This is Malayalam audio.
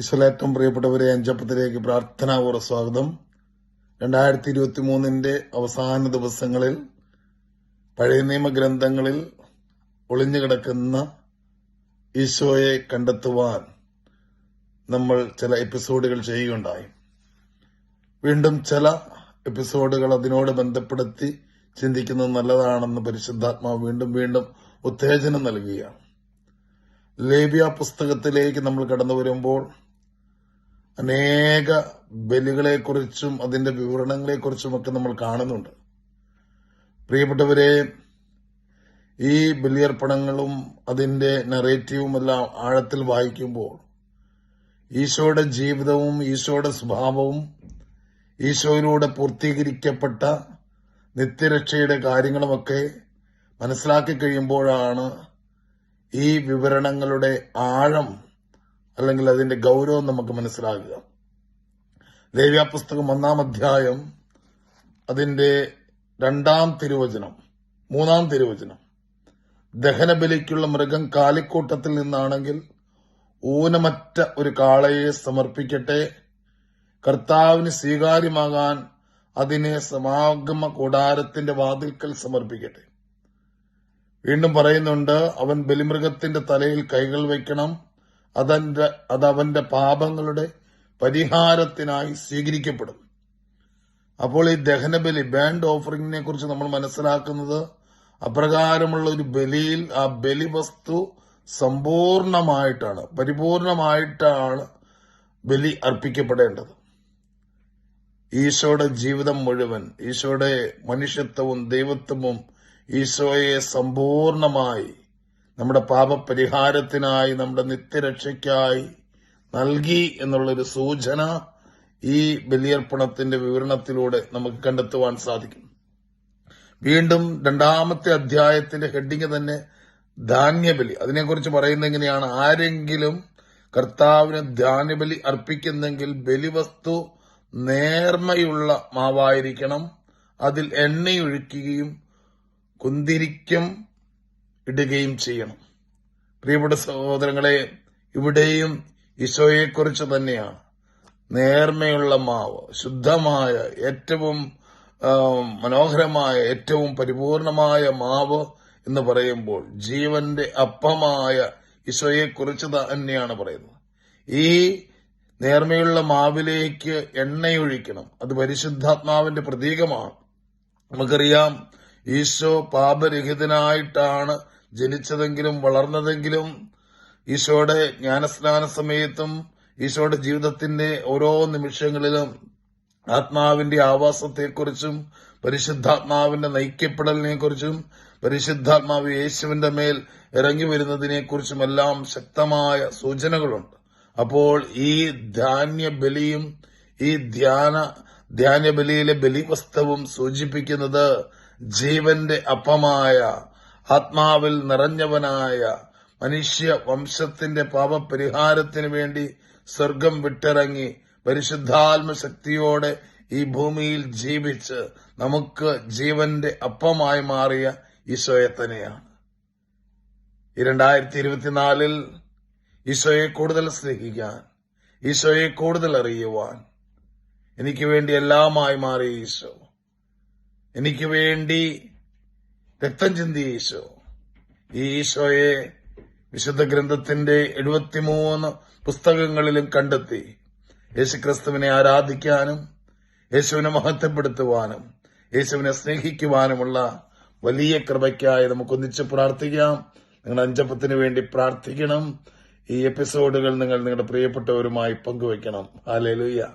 ഈശ്വലേറ്റവും പ്രിയപ്പെട്ടവരെ അഞ്ചപ്പത്തിലേക്ക് പ്രാർത്ഥനാപൂർവ സ്വാഗതം. രണ്ടായിരത്തി ഇരുപത്തി മൂന്നിന്റെ അവസാന ദിവസങ്ങളിൽ പഴയ നിയമ നിയമഗ്രന്ഥങ്ങളിൽ ഒളിഞ്ഞുകിടക്കുന്ന ഈശോയെ കണ്ടെത്തുവാൻ നമ്മൾ ചില എപ്പിസോഡുകൾ ചെയ്യുകയുണ്ടായി. വീണ്ടും ചില എപ്പിസോഡുകൾ അതിനോട് ബന്ധപ്പെടുത്തി ചിന്തിക്കുന്നത് നല്ലതാണെന്ന് പരിശുദ്ധാത്മാവ് വീണ്ടും വീണ്ടും ഉത്തേജനം നൽകുകയാണ്. ലേബിയ പുസ്തകത്തിലേക്ക് നമ്മൾ കടന്നു വരുമ്പോൾ അനേക ബലികളെക്കുറിച്ചും അതിന്റെ വിവരണങ്ങളെക്കുറിച്ചുമൊക്കെ നമ്മൾ കാണുന്നുണ്ട്. പ്രിയപ്പെട്ടവരെ ഈ ബലിയർപ്പണങ്ങളും അതിന്റെ നറേറ്റീവും എല്ലാം ആഴത്തിൽ വായിക്കുമ്പോൾ ഈശോയുടെ ജീവിതവും ഈശോയുടെ സ്വഭാവവും ഈശോയിലൂടെ പൂർത്തീകരിക്കപ്പെട്ട നിത്യരക്ഷയുടെ കാര്യങ്ങളുമൊക്കെ മനസ്സിലാക്കി കഴിയുമ്പോഴാണ് ഈ വിവരണങ്ങളുടെ ആഴം അല്ലെങ്കിൽ അതിന്റെ ഗൗരവം നമുക്ക് മനസ്സിലാകുക. ലേവ്യ പുസ്തകം ഒന്നാം അധ്യായം അതിന്റെ രണ്ടാം തിരുവചനം മൂന്നാം തിരുവചനം. ദഹനബലിക്കുള്ള മൃഗം കാലിക്കൂട്ടത്തിൽ നിന്നാണെങ്കിൽ ഊനമറ്റ ഒരു കാളയെ സമർപ്പിക്കട്ടെ. കർത്താവിന് സ്വീകാര്യമാകാൻ അതിനെ സമാഗമ കൂടാരത്തിന്റെ വാതിൽക്കൽ സമർപ്പിക്കട്ടെ. വീണ്ടും പറയുന്നുണ്ട് അവൻ ബലിമൃഗത്തിന്റെ തലയിൽ കൈകൾ വയ്ക്കണം. അതന്റെ അതവന്റെ പാപങ്ങളുടെ പരിഹാരത്തിനായി സ്വീകരിക്കപ്പെടും അപ്പോൾ ഈ ദഹനബലി ബാൻഡ് ഓഫറിങ്ങിനെ കുറിച്ച് നമ്മൾ മനസ്സിലാക്കുന്നത് അപ്രകാരമുള്ള ഒരു ബലിയിൽ ആ ബലി വസ്തു സമ്പൂർണമായിട്ടാണ് പരിപൂർണമായിട്ടാണ് ബലി അർപ്പിക്കപ്പെടേണ്ടത്. ഈശോയുടെ ജീവിതം മുഴുവൻ ഈശോയുടെ മനുഷ്യത്വവും ദൈവത്വവും ഈശോയെ സമ്പൂർണമായി നമ്മുടെ പാപപരിഹാരത്തിനായി നമ്മുടെ നിത്യരക്ഷയ്ക്കായി നൽകി എന്നുള്ളൊരു സൂചന ഈ ബലിയർപ്പണത്തിന്റെ വിവരണത്തിലൂടെ നമുക്ക് കണ്ടെത്തുവാൻ സാധിക്കും. വീണ്ടും രണ്ടാമത്തെ അധ്യായത്തിന്റെ ഹെഡിങ് തന്നെ ധാന്യബലി. അതിനെക്കുറിച്ച് പറയുന്ന എങ്ങനെയാണ്? ആരെങ്കിലും കർത്താവിന് ധാന്യബലി അർപ്പിക്കുന്നെങ്കിൽ ബലിവസ്തു നേർമയുള്ള മാവായിരിക്കണം. അതിൽ എണ്ണയൊഴിക്കുകയും കുന്തിരിക്കം ഇടുകയും ചെയ്യണം. പ്രിയപ്പെട്ട സഹോദരങ്ങളെ ഇവിടെയും ഈശോയെക്കുറിച്ച് തന്നെയാണ്. നേർമയുള്ള മാവ് ശുദ്ധമായ ഏറ്റവും മനോഹരമായ ഏറ്റവും പരിപൂർണമായ മാവ് എന്ന് പറയുമ്പോൾ ജീവന്റെ അപ്പമായ ഈശോയെക്കുറിച്ച് തന്നെയാണ് പറയുന്നത്. ഈ നേർമയുള്ള മാവിലേക്ക് എണ്ണയൊഴിക്കണം. അത് പരിശുദ്ധാത്മാവിന്റെ പ്രതീകമാണ്. നമുക്കറിയാം ഈശോ പാപരഹിതനായിട്ടാണ് ജനിച്ചതെങ്കിലും വളർന്നതെങ്കിലും ഈശോയുടെ ജ്ഞാനസ്നാന സമയത്തും ഈശോയുടെ ജീവിതത്തിന്റെ ഓരോ നിമിഷങ്ങളിലും ആത്മാവിന്റെ ആവാസത്തെക്കുറിച്ചും പരിശുദ്ധാത്മാവിന്റെ നയിക്കപ്പെടലിനെ കുറിച്ചും പരിശുദ്ധാത്മാവ് യേശുവിന്റെ മേൽ ഇറങ്ങി വരുന്നതിനെ കുറിച്ചുമെല്ലാം ശക്തമായ സൂചനകളുണ്ട്. അപ്പോൾ ഈ ധാന്യ ബലിയും ഈ ധ്യാന ധ്യാന ബലിയിലെ ബലിവസ്തവും സൂചിപ്പിക്കുന്നത് ജീവന്റെ അപ്പമായ ആത്മാവിൽ നിറഞ്ഞവനായ മനുഷ്യ വംശത്തിന്റെ പാപപരിഹാരത്തിന് വേണ്ടി സ്വർഗം വിട്ടിറങ്ങി പരിശുദ്ധാത്മശക്തിയോടെ ഈ ഭൂമിയിൽ ജീവിച്ച് നമുക്ക് ജീവന്റെ അപ്പമായി മാറിയ ഈശോയെ തന്നെയാണ്. ഈ രണ്ടായിരത്തി ഇരുപത്തിനാലിൽ ഈശോയെ കൂടുതൽ സ്നേഹിക്കാൻ ഈശോയെ കൂടുതൽ അറിയുവാൻ എനിക്ക് വേണ്ടി എല്ലാമായി മാറിയ ഈശോ എനിക്ക് വേണ്ടി രക്തം ചിന്തിയ ഈശോ ഈ ഈശോയെ വിശുദ്ധ ഗ്രന്ഥത്തിന്റെ എഴുപത്തിമൂന്ന് പുസ്തകങ്ങളിലും കണ്ടെത്തി. യേശുക്രിസ്തുവിനെ ആരാധിക്കാനും യേശുവിനെ മഹത്വപ്പെടുത്തുവാനും യേശുവിനെ സ്നേഹിക്കുവാനുമുള്ള വലിയ കൃപയ്ക്കായി നമുക്കൊന്നിച്ച് പ്രാർത്ഥിക്കാം. നിങ്ങൾ അഞ്ചപ്പത്തിന് വേണ്ടി പ്രാർത്ഥിക്കണം. ഈ എപ്പിസോഡുകൾ നിങ്ങൾ നിങ്ങളുടെ പ്രിയപ്പെട്ടവരുമായി പങ്കുവയ്ക്കണം. ഹാലേലുയ്യ